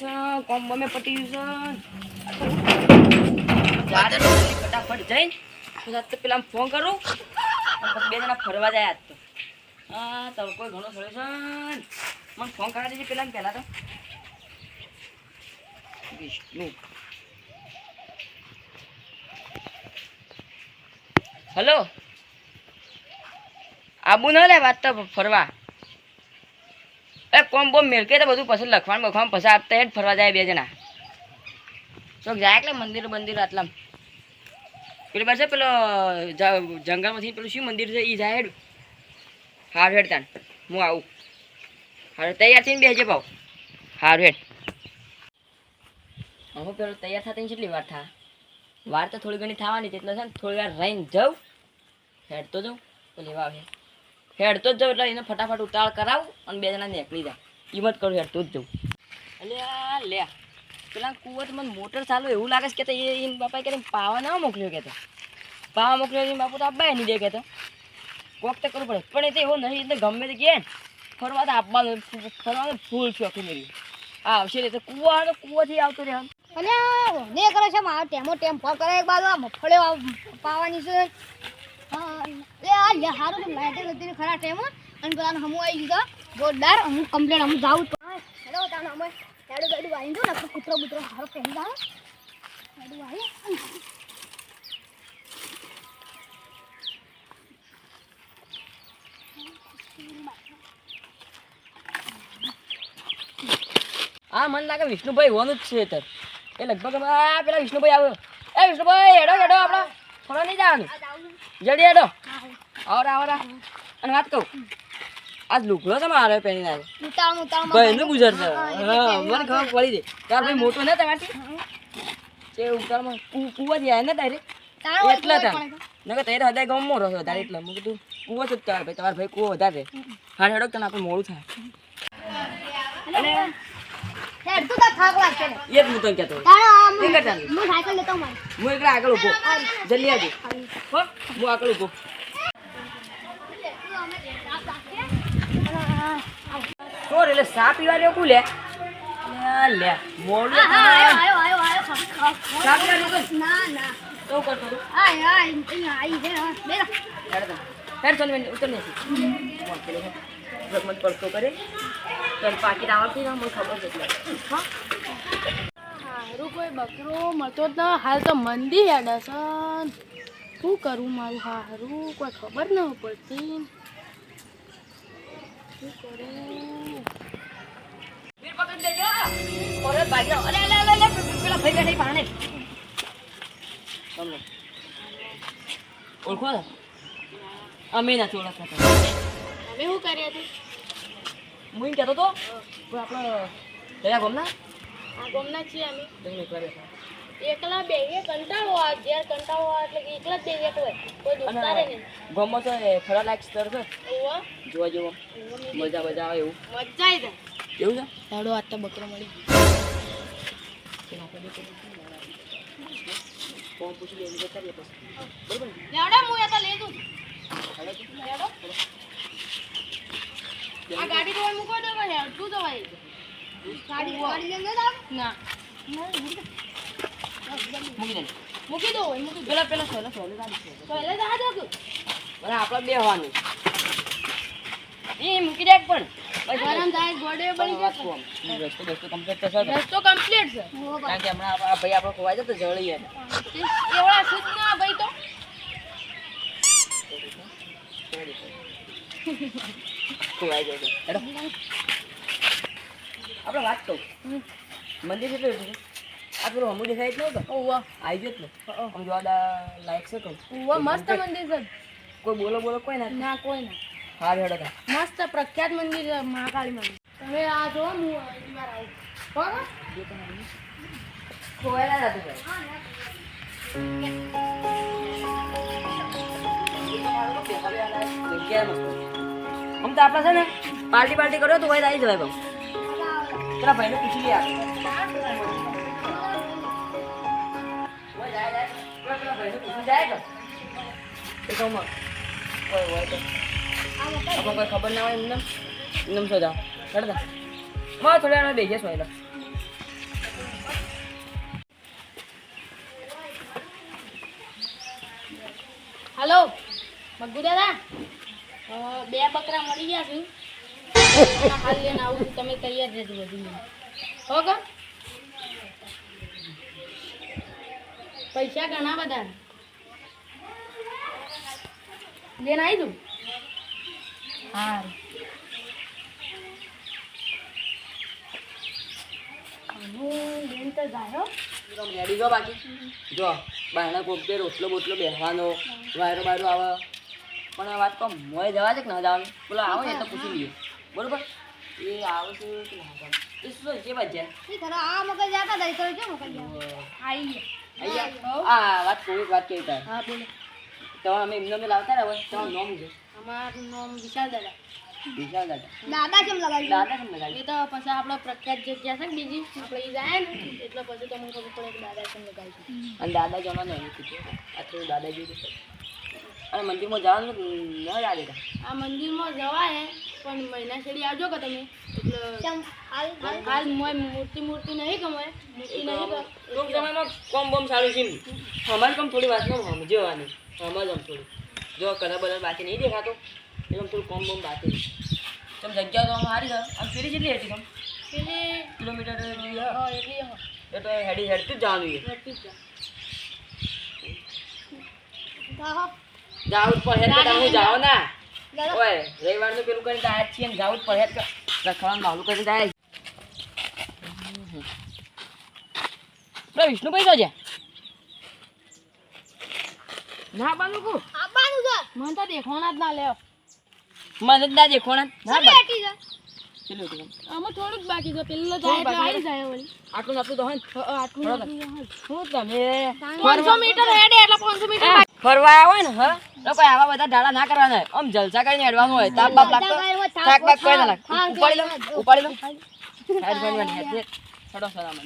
છે કોમ બમે પટી ગયું છે. ફટાફટ જઈને હું પેલા ફોન કરું. બે જણા ફરવા જાય આજ તો. હા તડકો ઘણો થયો છે. મને ફોન કરા દેજે પેલા પહેલા તો. વિષ્ણુ હલો? આબુ ન લે વાત તો ફરવા. એ કોમ બોમ મેળકે તો બધું પછી લખવાનું, બખવાનું, પછી આપતા હેડ ફરવા જાય બે જણા. ચોક જાય એટલે મંદિર મંદિર આટલા પેલી પાસે પેલો જંગલમાંથી પેલું શું મંદિર છે એ જાય હેડ. હાર હેડ તાન. હું આવું. હારું, તૈયાર થઈને બેસજે ભાવ હાર હેડ. હવે પેલો તૈયાર થતા કેટલી વાર થા? વાર તો થોડી ઘણી થવાની એટલે છે ને, થોડી વાર રહીને જાઉં. હેડ જાઉં. પેલી વાવ હેડ. તો જ જાઉં એટલે એને ફટાફટ ઉતાવળ કરાવું અને બે જણા નીકળી જાય. હિંમત કરું હેડ તો જ જાઉં. એટલે લે પેલા કુવત મને મોટર ચાલુ એવું લાગે છે કે એ બાપાએ કે પાવા ના મોકલ્યો કે પાવા મોકલ્યો એને બાપુ તો આપવા નહીં દે કે કોક તો કરવું પડે. પણ એ તો એવો નહીં એટલે ગમે તે કે ફરવા તો આપવાનું ફરવાનું ફૂલ શોખી મેરી આ આવશે એટલે કૂવો તો કુવાથી આવતો રહે. અને ને કરે છે મારો ટેમો ટેમ ફોન કરે એક બાજુ મફળે પાવાની છે. હા, લે હારું લાઈટે નથી ખરા ટાઈમ અને પેલા હમું આવી ગયો જોરદાર હું કમ્પ્લેટ હમુ જાઉં તો હેલો તાણ અમે હેડો ગાડું વાઈ દો ને કૂતરો બુતરો હારો પહેરી જાવ હેડું વાઈ હા મને લાગે વિષ્ણુભાઈ હોવાનું જ છે તર એ લગભગ પેલા વિષ્ણુભાઈ આવ્યો. એ વિષ્ણુભાઈ હેડો હેડો આપણે થોડા નહીં જવાનું. જલ્દી હેડો. આવરા આવરા અને વાત કહું આજ મારે પહેરીને આવ્યો ઉતાળ ઉતાળ ભાઈ નું ગુજર છે. હા મને ખબર પડી દે તાર ભાઈ મોટો ને તમારથી તે ઉતારમાં કુ કુવાથી આવ્યા ને ડાયરેક્ટ એટલે તાર નકર તૈયાર હદાય ગામ મોરો છે વધારે એટલે. મેં કીધું કુવો છે તાર ભાઈ. તમારા ભાઈ કુવો વધારે. હા હેડો તને આપણે મોડું થાય. હેડ તું તા થાક લાગશે ને એ જ હું તને કહેતો. તારા. હું સાયકલ લેતો હું એકલા આગળ ઊભો. જલ્દી આવજો. હો આગળ ઊભો. ચોર એટલે સા પીવા કોણ લે? મોડું સા પીવા ના, ના. તો કરતો આય, આય, અહીંયા આઈ. હેડ. હેડ ઉતર નથી મોડ પેલો છે. પડતો કરે. તને પાકીટ આવડતી ના મને ખબર છે હા? હારું કોઈ બકરો મળતો જ ન. હાલ તો મંદી હેડે છે શું કરું મારું હારું? કોઈ ખબર ન પડતી. ઓળખો? અમે નથી ઓળખતા. હવે શું કરીએ તું હું એમ કહેતો તો કોઈ આપણે કયા ગામના આ ગમના છીએ અમે બેઠા. એકલા બેહીએ કંટાળો આ જ્યારે કંટાળો આવે એટલે કે એકલા જ બેહીએ હોય કોઈ દોસ્તારે નહીં. ગામમાં તો ફરવા લાયક છે. જોવા જેવું. મજા મજા આવે એવું. મજા આવી જાય. એવું છે? હેડો આજ તો બકરો મળી ફોન પૂછી લઈને જતા રહીએ પછી. બરોબર ને? હું એ તો લઈ દઉં. લેવડો. આ ગાડી તો મૂકો દો ભાઈ હેડતું જવાય ગાડી ગાડી લઈને જાવ. ના. મૂકી દે મૂકી દો મૂકી પેલા પેલા આપણે બેહવાનું એ મૂકી દે પણ કારણ કે ભાઈ આપણો ખોવાઈ જતો જળીએ એવડા સુધ ના ભાઈ તો ખોવાઈ જાય. આપણે વાત કહું મંદિર કેટલું આ પેલું હમું દેખાય જ નહીં તો ઓવા આવી ગયો ને. આમ જોવા લાયક છે કહું ઓવા મસ્ત મંદિર છે. કોઈ બોલો બોલો કોઈ ના ના કોઈ ના. હાર હેડો તા. મસ્ત પ્રખ્યાત મંદિર છે મહાકાળી મંદિર. તમે આ જો હું વાર આવું. બરાબર? ખોવાયેલા નથી આમ તો આપણે છે ને પાર્ટી પાર્ટી કર્યો તો ભાઈ આવી જવાય ભાઈ પેલા ભાઈને પૂછી લે આ. ખબર ના હોય એમને એમને શોધા કરતા માં થોડા બેજે સોયલા હલો. મગુ દાદા બે બકરા મળી ગયા છે. હાલ લઈને આવું તમે તૈયાર રહેજો બધું ઓકે પૈસા ઘણા બધા. લઈને આવી તું. હા હું લઈને તો જાય હો. રેડી જો બાકી. જો બહારના કોક રોટલો બોટલો બેસવાનો વાયરો બાયરો આવે. પણ આ વાત કહો મોય જવા છે કે ના જવાનું? બોલો આવો ને તો પૂછી લઈએ. બરોબર? એ આવશે કે ના આવે એ શું છે બચ્ચા ખરા આ મગજ જાતા મગજ આવી આ વાત કોઈ વાત કહી તાર હા બોલો. તો અમે એમને અમે લાવતા રહ્યા હોય તમારું નામ છે. અમારું નામ વિશાલ દાદા. વિશાલ દાદા. દાદા કેમ લગાવી દાદા કેમ લગાવી? એ તો પછી આપણે પ્રખ્યાત જગ્યા છે ને બીજી આપણે જાય ને એટલે પછી તમને ખબર પડે કે દાદા કેમ લગાવી અને દાદા જવાનું એમ કીધું આ થોડું દાદા જેવું અને મંદિરમાં જવાનું ન હતા આ મંદિરમાં જવાય. પણ મહિના છેડી આવજો કે તમે? એટલે હાલ હાલ હાલ મોય મૂર્તિ મૂર્તિ નહીં ગમે મૂર્તિ નહીં કોમ બોમ સારું છે અમારે કમ થોડી વાતમાં સમજવાની. સમજ આમ થોડી. જો કલર બલર બાકી નહીં દેખાતો એટલે થોડું કોમ બોમ બાકી તમ જગ્યા તો આમ સારી છે. આમ ફેરી કેટલી હતી તમ પેલી કિલોમીટર જેવી હ, હે. એટલી એ તો હેડી હેડતું જ જવાનું છે. વળતી જ જાવું જ પડે તો હું જાઓ ના. ઓય રવિવારનું પેલું કરીને આયા જ છીએ ને જાવું જ પડે. રખવાનું માલું કરી જાય વિષ્ણુભાઈ તો છે? ના બાનું કહું આપવાનું છે મને તો દેખવાના જ ના લેવ મને ના દેખો ના શું છે? ચલો તો આમાં થોડુંક બાકી છે. પેલો જાય એટલે આવી જાય વળી. આટલું આટલું તો હોય ને? હ, હ, આટલું. તમે? મીટર હેડે એટલે મીટર. ફરવા આવે ને હા? લોકો આવા બધા ઢાળા ના કરવાના હોય. આમ જલસા કરીને હેડવાનું હોય. તાપ બાપ લાગતો થાક બાક કોઈ ના લાગે. ઉપાડી લો ઉપાડી લો. છોડો સલામ